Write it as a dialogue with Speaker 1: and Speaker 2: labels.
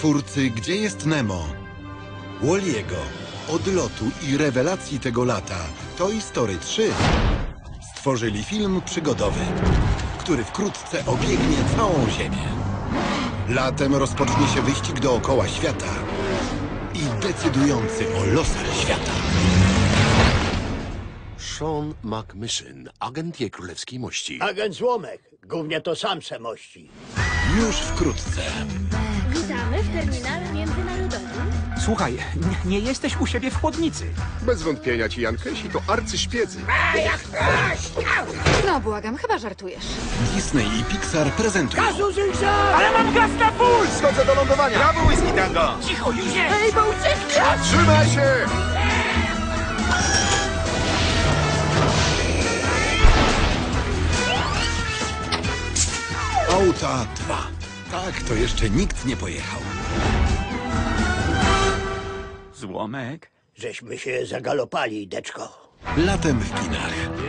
Speaker 1: Twórcy Gdzie jest Nemo? Walliego, odlotu i rewelacji tego lata Toy Story 3 stworzyli film przygodowy, który wkrótce obiegnie całą Ziemię. Latem rozpocznie się wyścig dookoła świata i decydujący o losach świata.
Speaker 2: Sean McMishin, agent jej królewskiej mości.
Speaker 3: Agent Złomek. Głównie to sam se mości.
Speaker 1: Już wkrótce.
Speaker 4: Terminale międzynarodowym.
Speaker 5: Słuchaj, nie, nie jesteś u siebie w chłodnicy.
Speaker 6: Bez wątpienia ci Jankesi to arcyśpiedzy.
Speaker 7: No błagam, chyba żartujesz.
Speaker 1: Disney i Pixar prezentują
Speaker 5: Ale mam gaz na full!
Speaker 6: Schodzę do lądowania!
Speaker 8: Brawo, Whisky Tango!
Speaker 5: Cicho, już nie!
Speaker 6: Trzymaj się!
Speaker 1: Auta 2. Tak, to jeszcze nikt nie pojechał.
Speaker 5: Złomek?
Speaker 3: Żeśmy się zagalopali, deczko.
Speaker 1: Latem w kinach.